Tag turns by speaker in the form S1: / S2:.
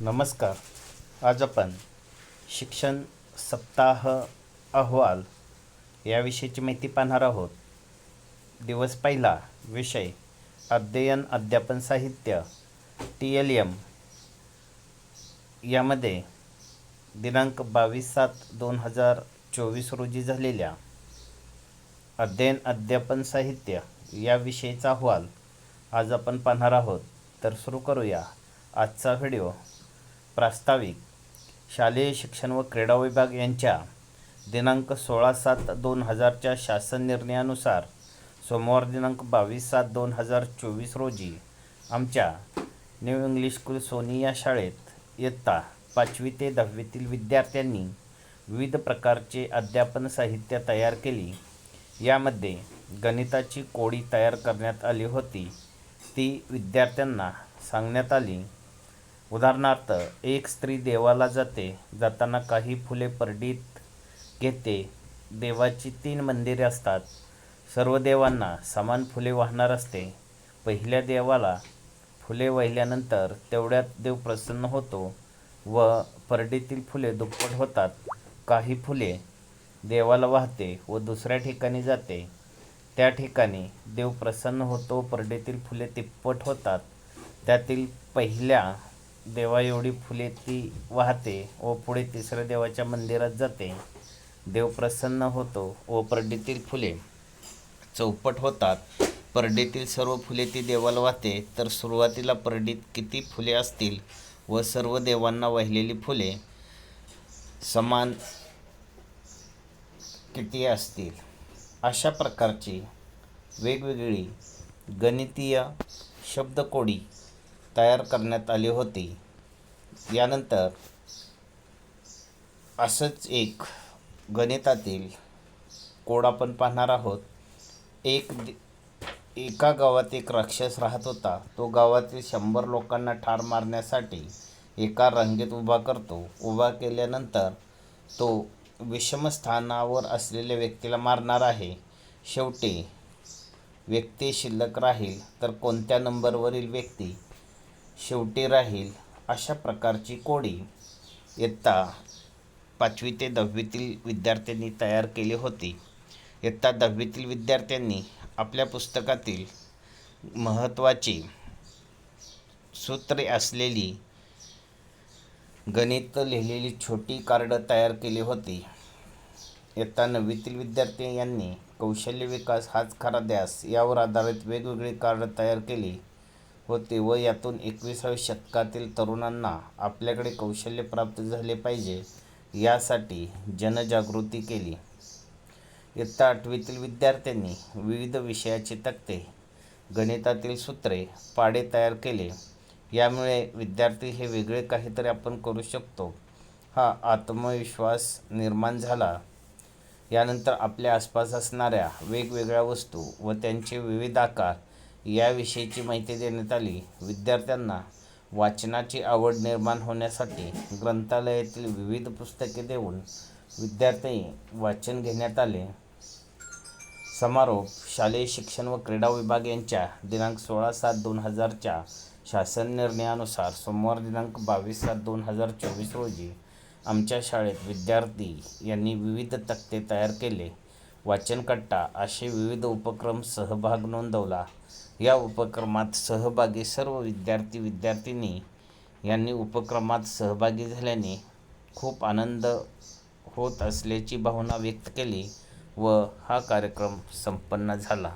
S1: नमस्कार. आज आपण शिक्षण सप्ताह अहवाल याविषयीची माहिती पाहणार आहोत. दिवस पहिला विषय अध्ययन अध्यापन साहित्य टी एल एम यामध्ये दिनांक बावीस सात दोन हजार चोवीस रोजी झालेल्या अध्ययन अध्यापन साहित्य या विषयीचा अहवाल आज आपण पाहणार आहोत. तर सुरू करूया आजचा व्हिडिओ. प्रास्ताविक शालेय शिक्षण व क्रीडा विभाग यांच्या दिनांक सोळा सात दोन हजारच्या शासन निर्णयानुसार सोमवार दिनांक बावीस सात दोन हजार चोवीस रोजी आमच्या न्यू इंग्लिश स्कूल सोनी या शाळेत इयत्ता पाचवी ते दहावीतील विद्यार्थ्यांनी विविध प्रकारचे अध्यापन साहित्य तयार केली. यामध्ये गणिताची कोडी तयार करण्यात आली होती. ती विद्यार्थ्यांना सांगण्यात आली उदाहरणार्थ एक स्त्री देवाला जाते जाताना काही फुले परडीत घेते. देवाची तीन मंदिरे असतात. सर्व देवांना समान फुले वाहणार असते. पहिल्या देवाला फुले वाहिल्यानंतर तेवढ्यात देव प्रसन्न होतो व परडीतील फुले दुप्पट होतात. काही फुले देवाला वाहते व दुसऱ्या ठिकाणी जाते. त्या ठिकाणी देव प्रसन्न होतो परडीतील फुले तिप्पट होतात. त्यातील पहिल्या देवा एवढी फुले ती वाहते व पुढे तिसऱ्या देवाच्या मंदिरात जाते. देव प्रसन्न होतो व परडीतील फुले चौपट होतात. परडीतील सर्व फुले ती देवाला वाहते. तर सुरुवातीला परडीत किती फुले असतील व सर्व देवांना वाहिलेली फुले समान किती असतील? अशा प्रकारची वेगवेगळी गणितीय शब्दकोडी तयार करण्यात आली होती. यानंतर असंच एक गणितातील कोड आपण पाहणार आहोत. एक एका गावात एक राक्षस राहत होता. तो गावातील शंभर लोकांना ठार मारण्यासाठी एका रांगेत उभा करतो. उभा केल्यानंतर तो विषमस्थानावर असलेल्या व्यक्तीला मारणार आहे. शेवटी व्यक्ती शिल्लक राहील. तर कोणत्या नंबरवरील व्यक्ती शेवटी राहील अशा प्रकारची कोडी. इयत्ता पाचवी ते दहावीतील विद्यार्थ्यांनी तयार केली होती. इयत्ता दहावीतील विद्यार्थ्यांनी आपल्या पुस्तकातील महत्त्वाची सूत्रे असलेली गणित लिहिलेली छोटी कार्ड तयार केली होती. इयत्ता नववीतील विद्यार्थी यांनी कौशल्य विकास हाच खरा द्यास यावर आधारित वेगवेगळी कार्ड तयार केली. होते व यातून एकविसाव्या शतकातील तरुणांना आपल्याकडे कौशल्य प्राप्त झाले पाहिजे यासाठी जनजागृती केली. इयत्ता आठवीतील विद्यार्थ्यांनी विविध विषयाचे तक्ते गणितातील सूत्रे पाढे तयार केले. यामुळे विद्यार्थी हे वेगळे काहीतरी आपण करू शकतो. हा आत्मविश्वास निर्माण झाला. यानंतर आपल्या आसपास असणाऱ्या वेगवेगळ्या वस्तू व त्यांचे विविध आकार याविषयीची माहिती देण्यात आली. विद्यार्थ्यांना वाचनाची आवड निर्माण होण्यासाठी ग्रंथालयातील विविध पुस्तके देऊन विद्यार्थी वाचन घेण्यात आले. समारोप शालेय शिक्षण व क्रीडा विभाग यांच्या दिनांक सोळा सात दोन हजारच्या शासन निर्णयानुसार सोमवार दिनांक बावीस सात दोन हजार चोवीस रोजी आमच्या शाळेत विद्यार्थी यांनी विविध तक्ते तयार केले. वाचनकट्टा असे विविध उपक्रम सहभाग नोंदवला. या उपक्रमात सहभागी सर्व विद्यार्थी विद्यार्थिनी यांनी उपक्रमात सहभागी झाल्याने खूप आनंद होत असल्याची भावना व्यक्त केली व हा कार्यक्रम संपन्न झाला.